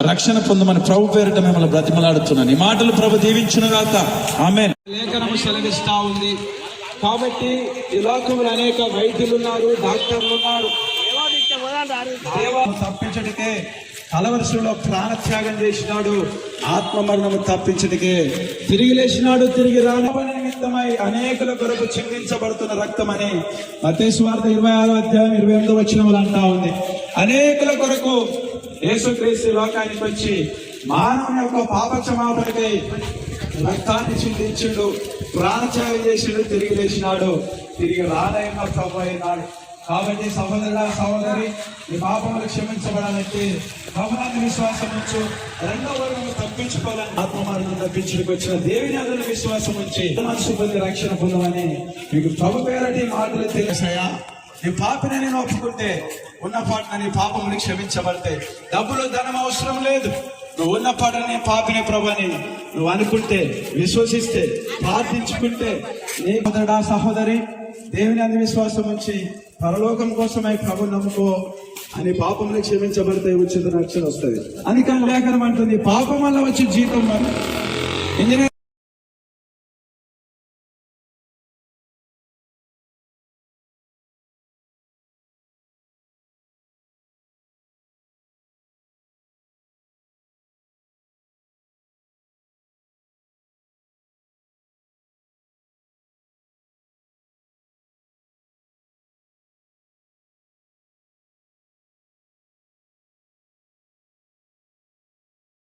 రక్షణ పొందమని ప్రభు పేరిట మిమ్మల్ని బ్రతిమలాడుతున్నాను ఈ మాటలు ప్రభు దీవించును గాక. ఆమె లేఖనము సెలవిస్తా ఉంది. కాబట్టి ఈ లోకంలో అనేక వైద్యులు ఉన్నారు డాక్టర్లు ఉన్నారు దేవాన్ని తప్పించడికే ప్రాణత్యాగం చేసినాడు ఆత్మ మరణము తిరిగి లేచినాడు తిరిగి రానపని నిమిత్తమై అనేకుల కొరకు చిందించబడుతున్న రక్తం అని మతేశ్వార్త ఇరవై ఆరో అధ్యాయం ఇరవై ఎనిమిదో వచ్చిన అంటా ఉంది. అనేకుల కొరకు యేసుక్రీస్తు లోకానికి వచ్చి మానవుని యొక్క పాప క్షమాపణకై రక్తాన్ని చిందించుడు ప్రాణత్యాగం చేసిండు తిరిగి లేచినాడు. తిరిగి రానైన ప్రభు అయినాడు. కాబట్టి సహోదరుడ సహోదరి ఈ పాపములు క్షమించబడాలంటే భవనాన్ని విశ్వాసం ఉంచు. రెండవ వరకు తప్పించుకోవాలని ఆత్మమార్గం తప్పించుకు వచ్చిన దేవిని అందరి విశ్వాసం ఉంచి మనసు పొంది రక్షణ పొందమని మీకు ప్రభు పేరటి మాటలు తెలుసాయా నీ పాపిని నేను ఒప్పుకుంటే ఉన్న పాటన నీ పాపముని క్షమించబడితే డబ్బులు ధనం అవసరం లేదు. నువ్వు ఉన్న పాటని పాపిని ప్రభని నువ్వు అనుకుంటే విశ్వసిస్తే ప్రార్థించుకుంటే నీ సోదరుడా సహోదరి దేవుని అంది విశ్వాసం ఉంచి పరలోకం కోసమై ప్రభు నమ్ముకో అని పాపములు క్షమించబడితే ఉచిత రక్షణ వస్తుంది. అందుకని లేఖనం అంటుంది పాపం వల్ల వచ్చే జీతం మరి. ఇంజనీర్